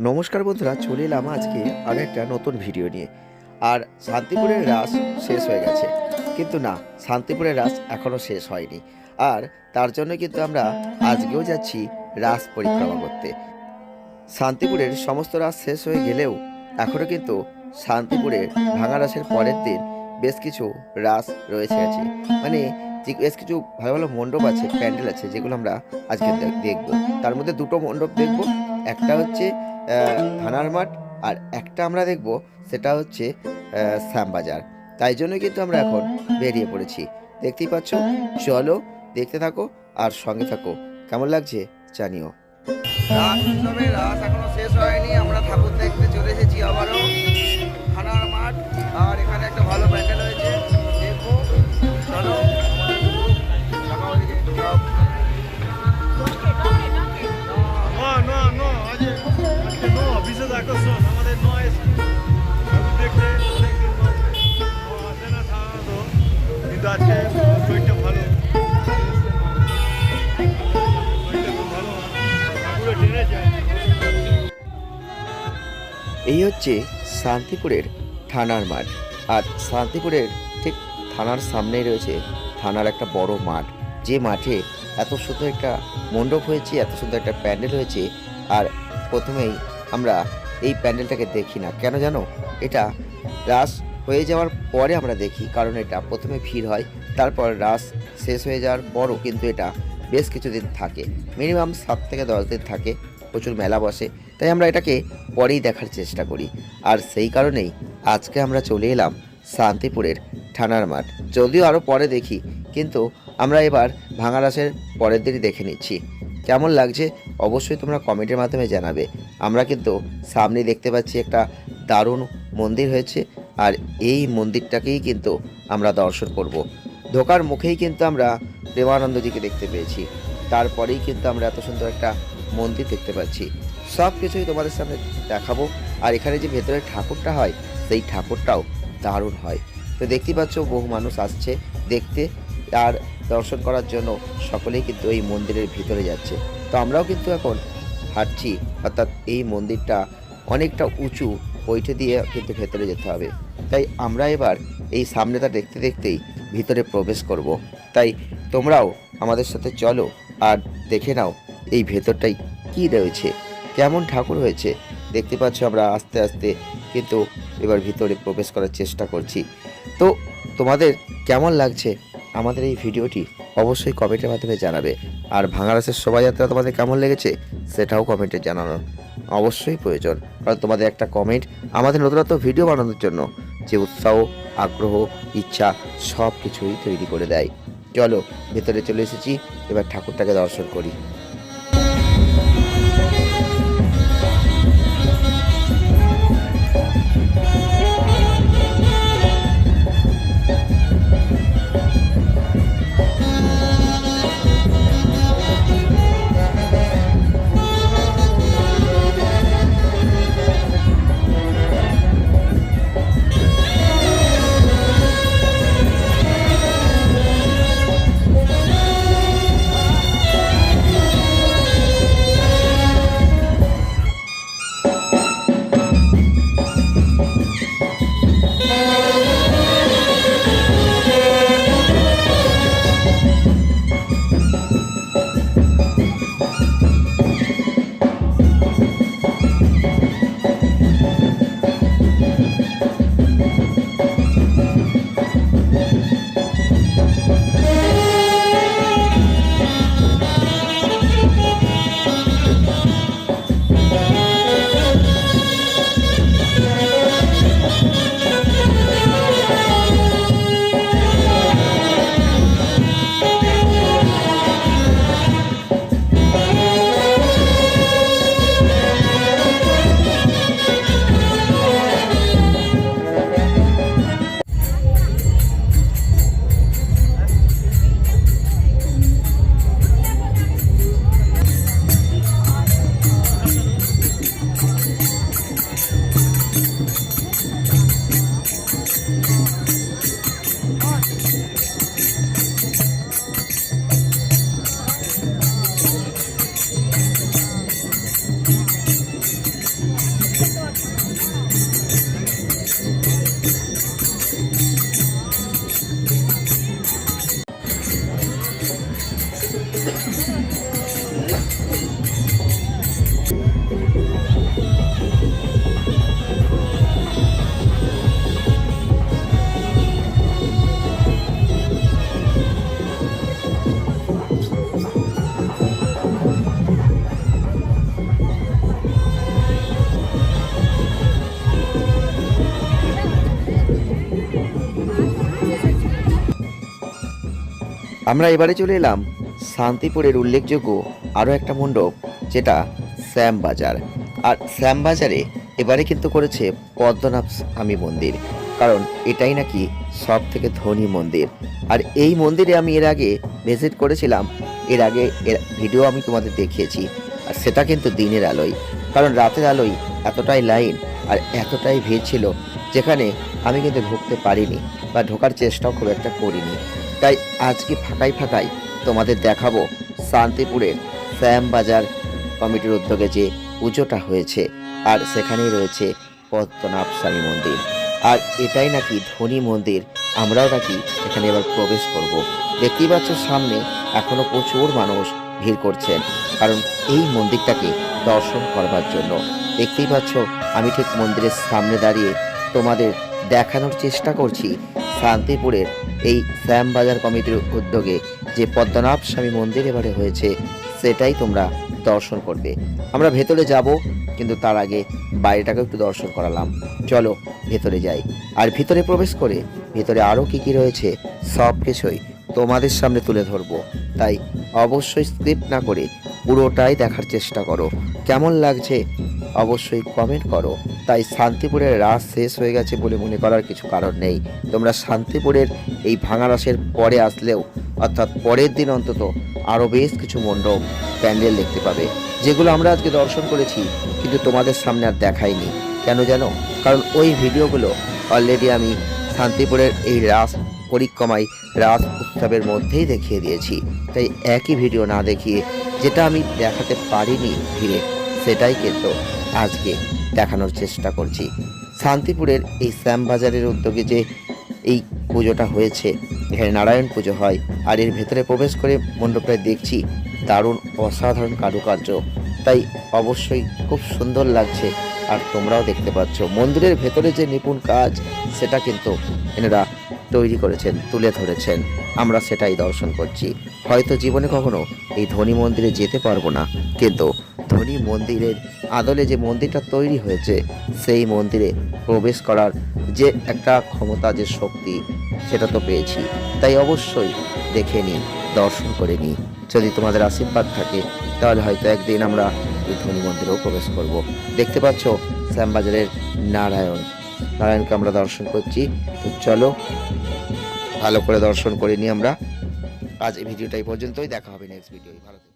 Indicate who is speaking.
Speaker 1: নমস্কার বন্ধুরা, চলে এলাম আজকে আর একটা নতুন ভিডিও নিয়ে। আর শান্তিপুরের রাস শেষ হয়ে গেছে। কিন্তু না, শান্তিপুরের রাস এখনও শেষ হয়নি। আর তার জন্য কিন্তু আমরা আজকেও যাচ্ছি রাস পরিক্রমা করতে। শান্তিপুরের সমস্ত রাস শেষ হয়ে গেলেও এখনও কিন্তু শান্তিপুরের ভাঙা রাসের পরের দিন বেশ কিছু রাস রয়েছে আছে। মানে বেশ কিছু ভালো ভালো মণ্ডপ আছে, প্যান্ডেল আছে, যেগুলো আমরা আজকে দেখ- দেখব। তার মধ্যে দুটো মণ্ডপ দেখব। একটা হচ্ছে থানার মাঠ, আর একটা আমরা দেখব, সেটা হচ্ছে শ্যামবাজার। তাই জন্য কিন্তু আমরা এখন বেরিয়ে পড়েছি। দেখতেই পাচ্ছ? চলো, দেখতে থাকো, আর সঙ্গে থাকো। কেমন লাগছে? জানিও। রাস উৎসবে রাস এখনও শেষ হয়নি, আমরা ঠাকুর দেখতে এই হচ্ছে শান্তিপুরের থানার মাঠ। আর শান্তিপুরের ঠিক থানার সামনেই রয়েছে থানার একটা বড় মাঠ। যে মাঠে এত সুন্দর একটা মণ্ডপ হয়েছে, এত সুন্দর একটা প্যান্ডেল হয়েছে, আর প্রথমেই আমরা এই প্যান্ডেলটাকে দেখি না। কেন জানো? এটা রাস হয়ে যাওয়ার পরে আমরা দেখি, কারণ এটা প্রথমে ভিড় হয়, তারপর রাস শেষ হয়ে যাওয়ার পরও কিন্তু এটা বেশ কিছুদিন থাকে। মিনিমাম সাত থেকে দশ দিন থাকে, প্রচুর মেলা বসে। তাই আমরা এটাকে পরেই দেখার চেষ্টা করি। আর সেই কারণেই আজকে আমরা চলে এলাম শান্তিপুরের থানার মাঠ। যদিও আরও পরে দেখি, কিন্তু আমরা এবার ভাঙারাসের পরের দিনই দেখে নিচ্ছি। কেমন লাগছে অবশ্যই তোমরা কমেন্টের মাধ্যমে জানাবে। আমরা কিন্তু সামনে দেখতে পাচ্ছি একটা দারুণ মন্দির হয়েছে, আর এই মন্দিরটাকেই কিন্তু আমরা দর্শন করব। ঢোকার মুখেই কিন্তু আমরা প্রেমানন্দজিকে দেখতে পেয়েছি। তারপরেই কিন্তু আমরা এত সুন্দর একটা মন্দির দেখতে পাচ্ছি। সব কিছুই তোমাদের সামনে দেখাবো। আর এখানে যে ভেতরে ঠাকুরটা হয়, সেই ঠাকুরটাও দারুণ হয়। তো দেখতে পাচ্ছ, বহু মানুষ আসছে দেখতে, আর দর্শন করার জন্য সকলেই কিন্তু এই মন্দিরের ভিতরে যাচ্ছে। তো আমরাও কিন্তু এখন হাঁটছি, অর্থাৎ এই মন্দিরটা অনেকটা উঁচু, ওইটা দিয়ে কিন্তু ভেতরে যেতে হবে। তাই আমরা এবার এই সামনেটা দেখতে দেখতেই ভিতরে প্রবেশ করব। তাই তোমরাও আমাদের সাথে চলো আর দেখে নাও এই ভেতরটাই কি রয়েছে। কেমন ঠাকুর হয়েছে দেখতে পাচ্ছ আমরা আস্তে আস্তে কিন্তু এবার ভিতরে প্রবেশ করার চেষ্টা করছি। তো তোমাদের কেমন লাগছে আমাদের এই ভিডিওটি অবশ্যই কমেন্টের মাধ্যমে জানাবে। আর ভাঙারাসের শোভাযাত্রা তোমাদের কেমন লেগেছে সেটাও কমেন্টে জানানোর অবশ্যই প্রয়োজন। কারণ তোমাদের একটা কমেন্ট আমাদের নতুনত্ব ভিডিও বানানোর জন্য যে উৎসাহ, আগ্রহ, ইচ্ছা সব কিছুই তৈরি করে দেয়। চলো, ভেতরে চলে এসেছি। এবার ঠাকুরটাকে দর্শন করি। আমরা এবারে চলে এলাম শান্তিপুরের উল্লেখযোগ্য আরও একটা মণ্ডপ, যেটা শ্যামবাজার। আর শ্যামবাজারে এবারে কিন্তু করেছে পদ্মনাভ স্বামী মন্দির, কারণ এটাই নাকি সব থেকে ধনী মন্দির। আর এই মন্দিরে আমি এর আগে ভিজিট করেছিলাম, এর আগে এর ভিডিও আমি তোমাদের দেখিয়েছি, আর সেটা কিন্তু দিনের আলোয়, কারণ রাতের আলোয় এতটাই লাইন আর এতটাই ভিড় ছিল, যেখানে আমি কিন্তু ঢুকতে পারিনি বা ঢোকার চেষ্টাও খুব একটা করিনি। তাই আজকে ফাঁকাই ফাঁকাই তোমাদের দেখাবো শান্তিপুরের শ্যামবাজার কমিটির উদ্যোগে যে পুজোটা হয়েছে। আর সেখানেই রয়েছে পদ্মনাভ স্বামী মন্দির। আর এটাই নাকি ধনী মন্দির, আমরাও নাকি এখানে এবার প্রবেশ করব। দেখতেই পাচ্ছ সামনে এখনও প্রচুর মানুষ ভিড় করছেন, কারণ এই মন্দিরটাকে দর্শন করবার জন্য। দেখতেই পাচ্ছ, আমি ঠিক মন্দিরের সামনে দাঁড়িয়ে তোমাদের দেখানোর চেষ্টা করছি শান্তিপুরের এই শ্যামবাজার কমিটির উদ্যোগে যে পদ্মনাভ স্বামী মন্দির এবারে হয়েছে, সেটাই তোমরা দর্শন করবে। আমরা ভেতরে যাব, কিন্তু তার আগে বাইরেটাকে একটু দর্শন করালাম। চলো, ভেতরে যাই। আর ভিতরে প্রবেশ করে ভেতরে আরও কি কি রয়েছে, সব কিছুই তোমাদের সামনে তুলে ধরবো। তাই অবশ্যই স্কিপ না করে পুরোটাই দেখার চেষ্টা করো। কেমন লাগছে অবশ্যই কমেন্ট করো। তাই শান্তিপুরের রাস শেষ হয়ে গেছে বলে মনে করার কিছু কারণ নেই। তোমরা শান্তিপুরের এই ভাঙা রাসের পরে আসলেও, অর্থাৎ পরের দিন অন্তত আরও বেশ কিছু মণ্ডপ, প্যান্ডেল দেখতে পাবে। যেগুলো আমরা আজকে দর্শন করেছি, কিন্তু তোমাদের সামনে আর দেখাইনি। কেন জানো? কারণ ওই ভিডিওগুলো অলরেডি আমি শান্তিপুরের এই রাস পরিক্রমায়, রাস উৎসবের মধ্যেই দেখিয়ে দিয়েছি। তাই একই ভিডিও না দেখিয়ে, যেটা আমি দেখাতে পারিনি ভিড়ে, সেটাই কিন্তু আজকে দেখানোর চেষ্টা করছি। শান্তিপুরের এই শ্যামবাজারের উদ্যোগে যে এই পুজোটা হয়েছে, এখানে নারায়ণ পুজো হয়, আর এর ভেতরে প্রবেশ করে মণ্ডপটায় দেখছি দারুণ অসাধারণ কারুকার্য। তাই অবশ্যই খুব সুন্দর লাগছে, আর তোমরাও দেখতে পাচ্ছ। মন্দিরের ভেতরে যে নিপুণ কাজ, সেটা কিন্তু এনারা তৈরি করেছেন, তুলে ধরেছেন। আমরা সেটাই দর্শন করছি। হয়তো জীবনে কখনো এই ধনী মন্দিরে যেতে পারব না, কিন্তু ধনী মন্দিরের আদলে যে মন্দিরটা তৈরি হয়েছে, সেই মন্দিরে প্রবেশ করার যে একটা ক্ষমতা, যে শক্তি, সেটা তো পেয়েছি। তাই অবশ্যই দেখে নিই দর্শন করে নিই যদি তোমাদের আশীর্বাদ থাকে, তাহলে হয়তো একদিন আমরা এই ধনী মন্দিরেও প্রবেশ করব। দেখতে পাচ্ছ, শ্যামবাজারের নারায়ণ। নারায়ণকে আমরা দর্শন করছি। তো চলো, ভালো করে দর্শন করে নিই আমরা। আজ এই ভিডিওটা এই পর্যন্তই। দেখা হবে নেক্সট ভিডিও ভালো।